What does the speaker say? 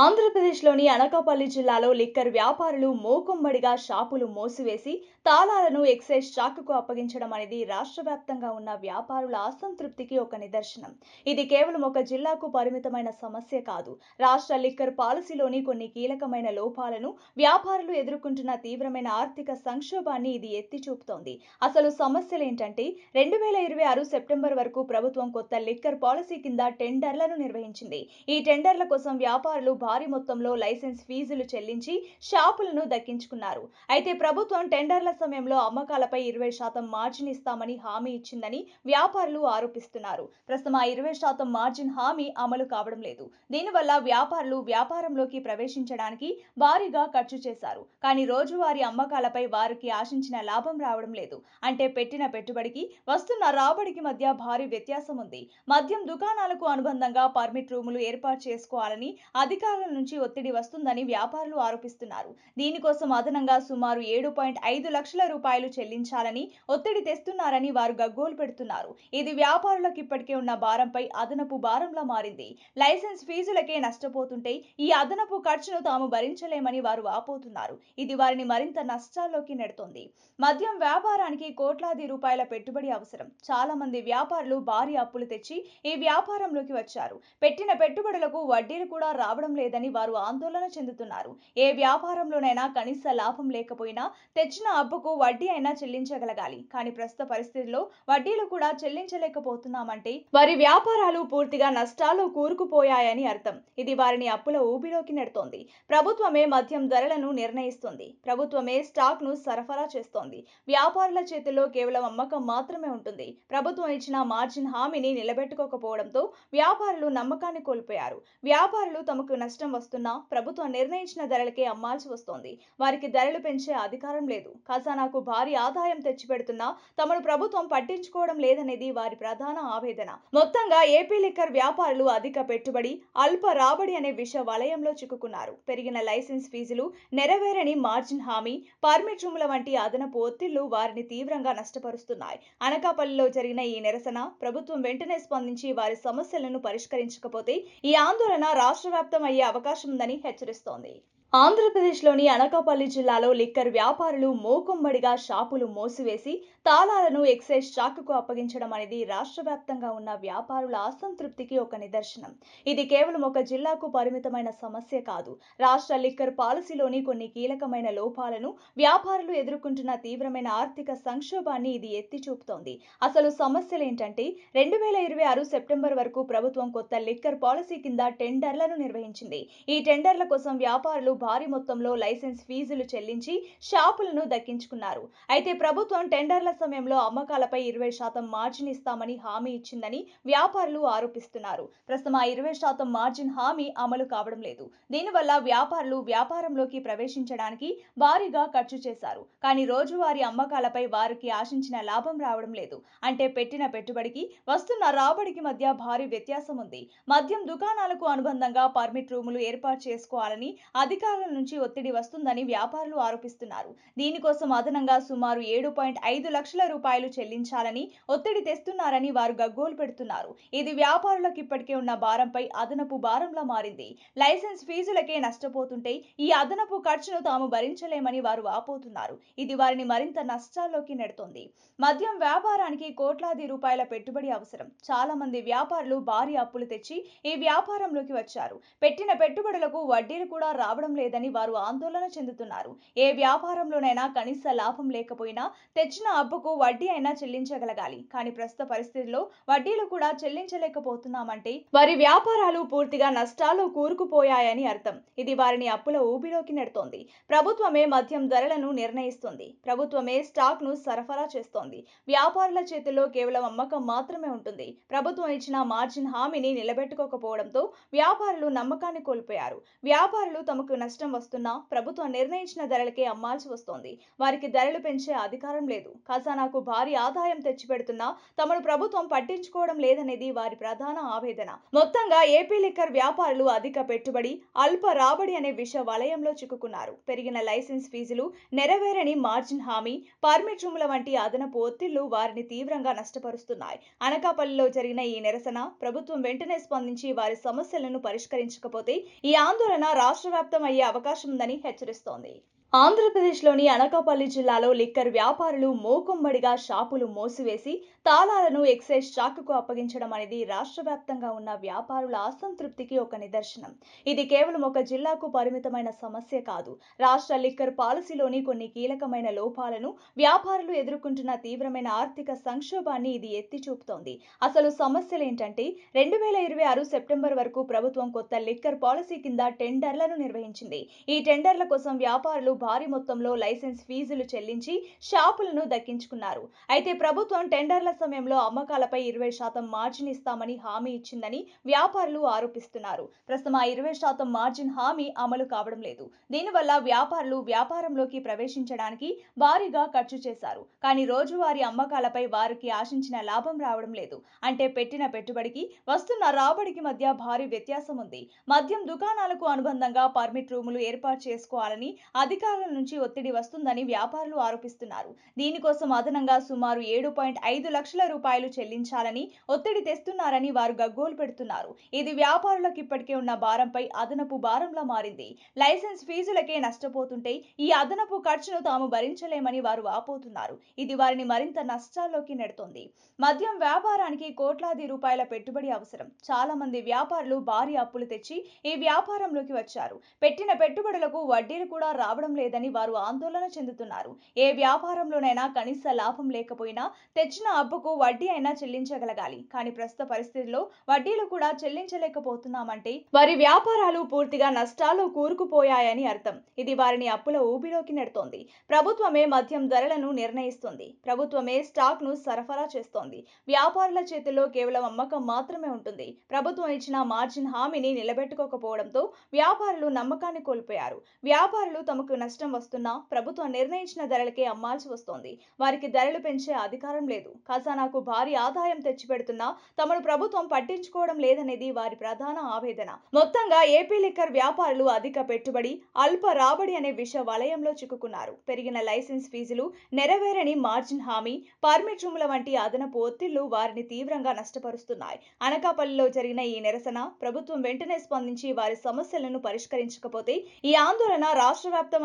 ఆంధ్రప్రదేశ్లోని అనకాపల్లి జిల్లాలో లిక్కర్ వ్యాపారులు మోకుమ్మడిగా షాపులు మూసివేసి తాళాలను ఎక్సైజ్ శాఖకు అప్పగించడం అనేది రాష్ట్ర వ్యాప్తంగా ఉన్న వ్యాపారుల అసంతృప్తికి ఒక నిదర్శనం. ఇది కేవలం ఒక జిల్లాకు పరిమితమైన సమస్య కాదు. రాష్ట్ర లిక్కర్ పాలసీలోని కొన్ని కీలకమైన లోపాలను వ్యాపారులు ఎదుర్కొంటున్న తీవ్రమైన ఆర్థిక సంక్షోభాన్ని ఇది ఎత్తి చూపుతోంది అసలు సమస్యలు ఏంటంటే రెండు వేల ఇరవై ఆరు సెప్టెంబర్ వరకు ప్రభుత్వం కొత్త లిక్కర్ పాలసీ కింద టెండర్లను నిర్వహించింది. ఈ టెండర్ల కోసం వ్యాపారులు భారీ మొత్తంలో లైసెన్స్ ఫీజులు చెల్లించి షాపులను దక్కించుకున్నారు. అయితే ప్రభుత్వం టెండర్ల సమయంలో అమ్మకాలపై ఇరవై శాతం మార్జిన్ ఇస్తామని హామీ ఇచ్చిందని వ్యాపారులు ఆరోపిస్తున్నారు. ప్రస్తుతం ఆ ఇరవై శాతం మార్జిన్ హామీ అమలు కావడం లేదు. దీనివల్ల వ్యాపారులు వ్యాపారంలోకి ప్రవేశించడానికి భారీగా ఖర్చు చేశారు. కానీ రోజువారీ అమ్మకాలపై వారికి ఆశించిన లాభం రావడం లేదు. అంటే పెట్టిన పెట్టుబడికి వస్తున్న రాబడికి మధ్య భారీ వ్యత్యాసం ఉంది మద్యం దుకాణాలకు అనుబంధంగా పర్మిట్ రూములు ఏర్పాటు చేసుకోవాలని అధికారులు నుంచి ఒత్తిడి వస్తుందని వ్యాపారులు ఆరోపిస్తున్నారు. దీనికోసం అదనంగా సుమారు ఏడు పాయింట్ ఐదు లక్షల రూపాయలు చెల్లించాలని ఒత్తిడి తెస్తున్నారని వారు గగ్గోలు పెడుతున్నారు. ఇది వ్యాపారులకు ఇప్పటికే ఉన్న భారంపై అదనపు భారంలా మారింది. లైసెన్స్ ఫీజులకే నష్టపోతుంటే ఈ అదనపు ఖర్చును తాము భరించలేమని వారు ఆపోతున్నారు. ఇది వారిని మరింత నష్టాల్లోకి నెడుతోంది. మద్యం వ్యాపారానికి కోట్లాది రూపాయల పెట్టుబడి అవసరం. చాలా మంది వ్యాపారులు భారీ అప్పులు తెచ్చి ఈ వ్యాపారంలోకి వచ్చారు. పెట్టిన పెట్టుబడులకు వడ్డీలు కూడా రావడం లేదని వారు ఆందోళన చెందుతున్నారు. ఏ వ్యాపారంలోనైనా కనీస లాభం లేకపోయినా తెచ్చిన అప్పుకు వడ్డీ అయినా చెల్లించగలగాలి. కానీ ప్రస్తుత పరిస్థితుల్లో వడ్డీలు కూడా చెల్లించలేకపోతున్నామంటే వారి వ్యాపారాలు పూర్తిగా నష్టాల్లో కూరుకుపోయాయని అర్థం. ఇది వారిని అప్పుల ఊబిలోకి నెడుతోంది. ప్రభుత్వమే మద్యం ధరలను నిర్ణయిస్తుంది. ప్రభుత్వమే స్టాక్ను సరఫరా చేస్తోంది. వ్యాపారుల చేతుల్లో కేవలం అమ్మకం మాత్రమే ఉంటుంది. ప్రభుత్వం ఇచ్చిన మార్జిన్ హామీని నిలబెట్టుకోకపోవడంతో వ్యాపారులు నమ్మకాన్ని కోల్పోయారు. వ్యాపారులు తమకు నష్టం వస్తున్నా ప్రభుత్వం నిర్ణయించిన ధరలకే అమ్మాల్సి వస్తోంది. వారికి ధరలు పెంచే అధికారం లేదు. ఖజానాకు భారీ ఆదాయం తెచ్చిపెడుతున్నా తమను ప్రభుత్వం పట్టించుకోవడం లేదనేది వారి ప్రధాన ఆవేదన. మొత్తంగా ఏపీ లిక్కర్ వ్యాపారులు అధిక పెట్టుబడి అల్ప రాబడి అనే విష వలయంలో చిక్కుకున్నారు. పెరిగిన లైసెన్స్ ఫీజులు నెరవేరని మార్జిన్ హామీ పర్మిట్ రూముల వంటి అదనపు ఒత్తిళ్ళు వారిని తీవ్రంగా నష్టపరుస్తున్నాయి. అనకాపల్లిలో జరిగిన ఈ నిరసన ప్రభుత్వం వెంటనే స్పందించి వారి సమస్యలను పరిష్కరించకపోతే ఈ ఆందోళన రాష్ట్ర వ్యాప్తం అయ్యే అవకాశం ఉందని హెచ్చరిస్తోంది. ఆంధ్రప్రదేశ్లోని అనకాపల్లి జిల్లాలో లిక్కర్ వ్యాపారులు మోకుమ్మడిగా షాపులు మూసివేసి తాళాలను ఎక్సైజ్ శాఖకు అప్పగించడం అనేది రాష్ట్ర వ్యాప్తంగా ఉన్న వ్యాపారుల అసంతృప్తికి ఒక నిదర్శనం. ఇది కేవలం ఒక జిల్లాకు పరిమితమైన సమస్య కాదు. రాష్ట్ర లిక్కర్ పాలసీలోని కొన్ని కీలకమైన లోపాలను వ్యాపారులు ఎదుర్కొంటున్న తీవ్రమైన ఆర్థిక సంక్షోభాన్ని ఇది ఎత్తి చూపుతోంది అసలు సమస్యలు ఏంటంటే రెండు వేల ఇరవై ఆరు సెప్టెంబర్ వరకు ప్రభుత్వం కొత్త లిక్కర్ పాలసీ కింద టెండర్లను నిర్వహించింది. ఈ టెండర్ల కోసం వ్యాపారులు భారీ మొత్తంలో లైసెన్స్ ఫీజులు చెల్లించి షాపులను దక్కించుకున్నారు. అయితే ప్రభుత్వం టెండర్ల సమయంలో అమ్మకాలపై ఇరవై శాతం మార్జిన్ ఇస్తామని హామీ ఇచ్చిందని వ్యాపారులు ఆరోపిస్తున్నారు. ప్రస్తుతం ఆ ఇరవై శాతం మార్జిన్ హామీ అమలు కావడం లేదు. దీనివల్ల వ్యాపారులు వ్యాపారంలోకి ప్రవేశించడానికి భారీగా ఖర్చు చేశారు. కానీ రోజువారీ అమ్మకాలపై వారికి ఆశించిన లాభం రావడం లేదు. అంటే పెట్టిన పెట్టుబడికి వస్తున్న రాబడికి మధ్య భారీ వ్యత్యాసం ఉంది మద్యం దుకాణాలకు అనుబంధంగా పర్మిట్ రూములు ఏర్పాటు చేసుకోవాలని అధికారులు నుంచి ఒత్తిడి వస్తుందని వ్యాపారులు ఆరోపిస్తున్నారు. దీనికోసం అదనంగా సుమారు ఏడు పాయింట్ ఐదు లక్షల రూపాయలు చెల్లించాలని ఒత్తిడి తెస్తున్నారని వారు గగ్గోలు పెడుతున్నారు. ఇది వ్యాపారులకు ఇప్పటికే ఉన్న భారంపై అదనపు భారంలా మారింది. లైసెన్స్ ఫీజులకే నష్టపోతుంటే ఈ అదనపు ఖర్చును తాము భరించలేమని వారు ఆపోతున్నారు. ఇది వారిని మరింత నష్టాల్లోకి నెడుతోంది. మద్యం వ్యాపారానికి కోట్లాది రూపాయల పెట్టుబడి అవసరం. చాలా మంది వ్యాపారులు భారీ అప్పులు తెచ్చి ఈ వ్యాపారంలోకి వచ్చారు. పెట్టిన పెట్టుబడులకు వడ్డీలు కూడా రావడం లేదని వారు ఆందోళన చెందుతున్నారు. ఏ వ్యాపారంలోనైనా కనీస లాభం లేకపోయినా తెచ్చిన అప్పుకు వడ్డీ అయినా చెల్లించగలగాలి. కానీ ప్రస్తుత పరిస్థితుల్లో వడ్డీలు కూడా చెల్లించలేకపోతున్నామంటే వారి వ్యాపారాలు పూర్తిగా నష్టాల్లో కూరుకుపోయాయని అర్థం. ఇది వారిని అప్పుల ఊబిలోకి నెడుతోంది. ప్రభుత్వమే మద్యం ధరలను నిర్ణయిస్తుంది. ప్రభుత్వమే స్టాక్ను సరఫరా చేస్తోంది. వ్యాపారుల చేతుల్లో కేవలం అమ్మకం మాత్రమే ఉంటుంది. ప్రభుత్వం ఇచ్చిన మార్జిన్ హామీని నిలబెట్టుకోకపోవడంతో వ్యాపారులు నమ్మకాన్ని కోల్పోయారు. వ్యాపారులు తమకు నష్టం నష్టం వస్తున్నా ప్రభుత్వం నిర్ణయించిన ధరలకే అమ్మాల్సి వస్తోంది. వారికి ధరలు పెంచే అధికారం లేదు. ఖజానాకు భారీ ఆదాయం తెచ్చిపెడుతున్నా తమను ప్రభుత్వం పట్టించుకోవడం లేదనేది వారి ప్రధాన ఆవేదన. మొత్తంగా ఏపీ లిక్కర్ వ్యాపారులు అధిక పెట్టుబడి అల్ప రాబడి అనే విష వలయంలో చిక్కుకున్నారు. పెరిగిన లైసెన్స్ ఫీజులు నెరవేరని మార్జిన్ హామీ పర్మిట్ రూముల వంటి అదనపు ఒత్తిళ్ళు వారిని తీవ్రంగా నష్టపరుస్తున్నాయి. అనకాపల్లిలో జరిగిన ఈ నిరసన ప్రభుత్వం వెంటనే స్పందించి వారి సమస్యలను పరిష్కరించకపోతే ఈ ఆందోళన రాష్ట్ర వ్యాప్తం అయ్యే అవకాశం ఉందని హెచ్చరిస్తోంది. ఆంధ్రప్రదేశ్లోని అనకాపల్లి జిల్లాలో లిక్కర్ వ్యాపారులు మోకుమ్మడిగా షాపులు మూసివేసి తాళాలను ఎక్సైజ్ శాఖకు అప్పగించడం అనేది రాష్ట్ర వ్యాప్తంగా ఉన్న వ్యాపారుల అసంతృప్తికి ఒక నిదర్శనం. ఇది కేవలం ఒక జిల్లాకు పరిమితమైన సమస్య కాదు. రాష్ట్ర లిక్కర్ పాలసీలోని కొన్ని కీలకమైన లోపాలను వ్యాపారులు ఎదుర్కొంటున్న తీవ్రమైన ఆర్థిక సంక్షోభాన్ని ఇది ఎత్తి చూపుతోంది అసలు సమస్యలు ఏంటంటే రెండు వేల ఇరవై ఆరు సెప్టెంబర్ వరకు ప్రభుత్వం కొత్త లిక్కర్ పాలసీ కింద టెండర్లను నిర్వహించింది. ఈ టెండర్ల కోసం వ్యాపారులు భారీ మొత్తంలో లైసెన్స్ ఫీజులు చెల్లించి షాపులను దక్కించుకున్నారు. అయితే ప్రభుత్వం టెండర్ల సమయంలో అమ్మకాలపై ఇరవై శాతం మార్జిన్ ఇస్తామని హామీ ఇచ్చిందని వ్యాపారులు ఆరోపిస్తున్నారు. ప్రస్తుతం ఆ ఇరవై శాతం మార్జిన్ హామీ అమలు కావడం లేదు. దీనివల్ల వ్యాపారులు వ్యాపారంలోకి ప్రవేశించడానికి భారీగా ఖర్చు చేశారు. కానీ రోజువారీ అమ్మకాలపై వారికి ఆశించిన లాభం రావడం లేదు. అంటే పెట్టిన పెట్టుబడికి వస్తున్న రాబడికి మధ్య భారీ వ్యత్యాసం ఉంది మద్యం దుకాణాలకు అనుబంధంగా పర్మిట్ రూములు ఏర్పాటు చేసుకోవాలని అధికారులు నుంచి ఒత్తిడి వస్తుందని వ్యాపారులు ఆరోపిస్తున్నారు. దీనికోసం అదనంగా సుమారు ఏడు పాయింట్ ఐదు లక్షల రూపాయలు చెల్లించాలని ఒత్తిడి తెస్తున్నారని వారు గగ్గోలు పెడుతున్నారు. ఇది వ్యాపారులకు ఇప్పటికే ఉన్న భారంపై అదనపు భారంలా మారింది. లైసెన్స్ ఫీజులకే నష్టపోతుంటే ఈ అదనపు ఖర్చును తాము భరించలేమని వారు ఆపోతున్నారు. ఇది వారిని మరింత నష్టాల్లోకి నెడుతోంది. మద్యం వ్యాపారానికి కోట్లాది రూపాయల పెట్టుబడి అవసరం. చాలా మంది వ్యాపారులు భారీ అప్పులు తెచ్చి ఈ వ్యాపారంలోకి వచ్చారు. పెట్టిన పెట్టుబడులకు వడ్డీలు కూడా రావడం లేదు. లేదని వారు ఆందోళన చెందుతున్నారు. ఏ వ్యాపారంలోనైనా కనీస లాభం లేకపోయినా తెచ్చిన అప్పుకు వడ్డీ అయినా చెల్లించగలగాలి. కానీ ప్రస్తుత పరిస్థితుల్లో వడ్డీలు కూడా చెల్లించలేకపోతున్నామంటే వారి వ్యాపారాలు పూర్తిగా నష్టాల్లో కూరుకుపోయాయని అర్థం. ఇది వారిని అప్పుల ఊబిలోకి నెడుతోంది. ప్రభుత్వమే మద్యం ధరలను నిర్ణయిస్తుంది. ప్రభుత్వమే స్టాక్ను సరఫరా చేస్తోంది. వ్యాపారుల చేతుల్లో కేవలం అమ్మకం మాత్రమే ఉంటుంది. ప్రభుత్వం ఇచ్చిన మార్జిన్ హామీని నిలబెట్టుకోకపోవడంతో వ్యాపారులు నమ్మకాన్ని కోల్పోయారు. వ్యాపారులు తమకు నష్టం వస్తున్నా ప్రభుత్వం నిర్ణయించిన ధరలకే అమ్మాల్సి వస్తోంది. వారికి ధరలు పెంచే అధికారం లేదు. ఖజానాకు భారీ ఆదాయం తెచ్చిపెడుతున్నా తమను ప్రభుత్వం పట్టించుకోవడం లేదనేది వారి ప్రధాన ఆవేదన. మొత్తంగా ఏపీ లిక్కర్ వ్యాపారులు అధిక పెట్టుబడి అల్ప రాబడి అనే విష వలయంలో చిక్కుకున్నారు. పెరిగిన లైసెన్స్ ఫీజులు నెరవేరని మార్జిన్ హామీ పర్మిట్ రూముల వంటి అదనపు ఒత్తిళ్ళు వారిని తీవ్రంగా నష్టపరుస్తున్నాయి. అనకాపల్లిలో జరిగిన ఈ నిరసన ప్రభుత్వం వెంటనే స్పందించి వారి సమస్యలను పరిష్కరించకపోతే ఈ ఆందోళన రాష్ట్ర వ్యాప్తం